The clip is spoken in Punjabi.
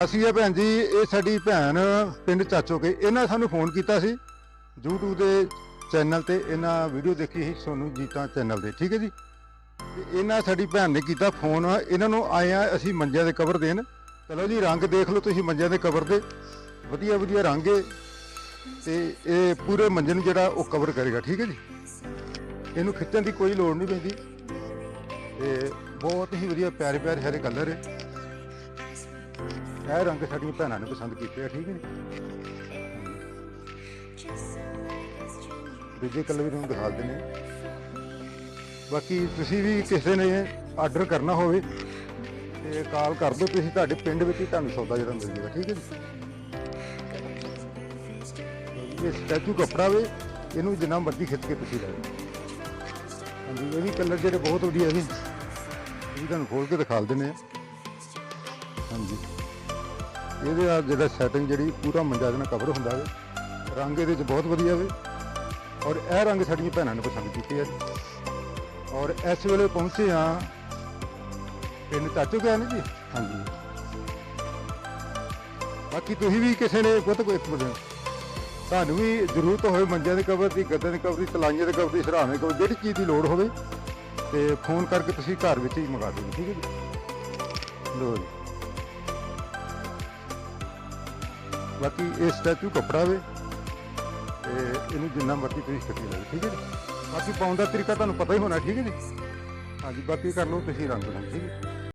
ਅਸੀਂ ਇਹ ਭੈਣ ਜੀ, ਇਹ ਸਾਡੀ ਭੈਣ ਪਿੰਡ ਚਾਚੋਕੇ ਇਹਨਾਂ ਸਾਨੂੰ ਫੋਨ ਕੀਤਾ ਸੀ। YouTube ਦੇ ਚੈਨਲ ਤੇ ਇਹਨਾਂ ਵੀਡੀਓ ਦੇਖੀ ਸੀ, ਸੋਨੂ ਜੀਤਾ ਚੈਨਲ ਦੇ ਠੀਕ ਹੈ ਜੀ? ਤੇ ਇਹਨਾਂ ਸਾਡੀ ਭੈਣ ਨੇ ਕੀਤਾ ਫੋਨ ਇਹਨਾਂ ਨੂੰ ਆਏ ਆ ਅਸੀਂ ਮੰਜਿਆਂ ਦੇ ਕਵਰ ਦੇਣ। ਚਲੋ ਜੀ, ਰੰਗ ਦੇਖ ਲਓ ਤੁਸੀਂ ਮੰਜਿਆਂ ਦੇ ਕਵਰ ਦੇ। ਵਧੀਆ ਵਧੀਆ ਰੰਗ ਹੈ ਤੇ ਇਹ ਪੂਰੇ ਮੰਜੇ ਨੂੰ ਜਿਹੜਾ ਉਹ ਕਵਰ ਕਰੇਗਾ, ਠੀਕ ਹੈ ਜੀ? ਇਹਨੂੰ ਖਿੱਚਣ ਦੀ ਕੋਈ ਲੋੜ ਨਹੀਂ ਪੈਂਦੀ। ਤੇ ਬਹੁਤ ਹੀ ਵਧੀਆ ਪਿਆਰੇ ਪਿਆਰੇ ਹਰੇ ਕਲਰ ਹੈ ਇਹ ਰੰਗ ਸਾਡੀਆਂ ਭੈਣਾਂ ਨੇ ਪਸੰਦ ਕੀਤੇ ਆ, ਠੀਕ ਹੈ ਜੀ? ਦੂਜੇ ਕਲਰ ਵੀ ਤੁਹਾਨੂੰ ਦਿਖਾ ਦਿੰਦੇ ਹਾਂ। ਬਾਕੀ ਤੁਸੀਂ ਵੀ ਕਿਸੇ ਨੇ ਆਰਡਰ ਕਰਨਾ ਹੋਵੇ, ਤੇ ਕਾਲ ਕਰ ਦਿਓ, ਤੁਸੀਂ ਤੁਹਾਡੇ ਪਿੰਡ ਵਿੱਚ ਹੀ ਤੁਹਾਨੂੰ ਸੌਦਾ ਜਿਹੜਾ ਮਿਲ ਜਾਏਗਾ ਠੀਕ ਹੈ ਜੀ? ਇਹ ਸਟੈਚੂ ਕੱਪੜਾ ਵੇ, ਇਹਨੂੰ ਜਿੰਨਾ ਮਰਜ਼ੀ ਖਿੱਚ ਕੇ ਤੁਸੀਂ ਲੈ ਲਓ। ਹਾਂਜੀ, ਇਹ ਵੀ ਕਲਰ ਜਿਹੜੇ ਬਹੁਤ ਵਧੀਆ ਨੇ ਇਹ ਵੀ ਤੁਹਾਨੂੰ ਖੋਲ ਕੇ ਦਿਖਾ ਦਿੰਦੇ ਆ ਹਾਂਜੀ। ਇਹਦੇ ਆ ਜਿਹੜਾ ਸੈਟਿੰਗ ਜਿਹੜੀ ਪੂਰਾ ਮੰਜਾ ਦੇ ਨਾਲ ਕਵਰ ਹੁੰਦਾ ਵੇ। ਰੰਗ ਇਹਦੇ ਚ ਬਹੁਤ ਵਧੀਆ ਵੇ। ਔਰ ਇਹ ਰੰਗ ਸਾਡੀਆਂ ਭੈਣਾਂ ਨੇ ਪਸੰਦ ਕੀਤੇ ਆ। ਔਰ ਇਸ ਵੇਲੇ ਪਹੁੰਚੇ ਆ ਪਿੰਡ ਚਾਚੂ ਗਿਆ ਨਾ ਜੀ। ਹਾਂਜੀ। ਬਾਕੀ ਤੁਸੀਂ ਵੀ ਕਿਸੇ ਨੇ ਬਹੁਤ ਕੋਈ ਇੱਕ ਮਿੰਟ। ਤੁਹਾਨੂੰ ਵੀ ਜ਼ਰੂਰਤ ਹੋਵੇ ਮੰਜਿਆਂ ਦੇ ਕਵਰ ਦੀ, ਗੱਦਿਆਂ ਦੇ ਕਵਰ ਦੀ, ਤਲਾਈਆਂ ਦੇ ਕਵਰ ਦੀ ਸਰਾਣੇ ਦੀ ਕਵਰ ਜਿਹੜੀ ਚੀਜ਼ ਦੀ ਲੋੜ ਹੋਵੇ। ਤੇ ਫੋਨ ਕਰਕੇ ਤੁਸੀਂ ਘਰ ਵਿੱਚ ਹੀ ਮੰਗਾ ਦਿਓ, ਠੀਕ ਹੈ ਜੀ? ਲੋ ਜੀ। ਬਾਕੀ ਇਹ ਸਟੈਚੂ ਕੱਪੜਾ ਵੇ, ਤੇ ਇਹਨੂੰ ਜਿੰਨਾ ਮਰਜ਼ੀ ਤੁਸੀਂ ਖਰੀਦ ਲਓ ਠੀਕ ਹੈ ਜੀ? ਬਾਕੀ ਪਾਉਣ ਦਾ ਤਰੀਕਾ ਤੁਹਾਨੂੰ ਪਤਾ ਹੀ ਹੋਣਾ, ਠੀਕ ਹੈ ਜੀ? ਹਾਂਜੀ, ਬਾਕੀ ਕਰ ਲਓ, ਤੁਸੀਂ ਰੰਗ ਨਾਲ ਠੀਕ ਹੈ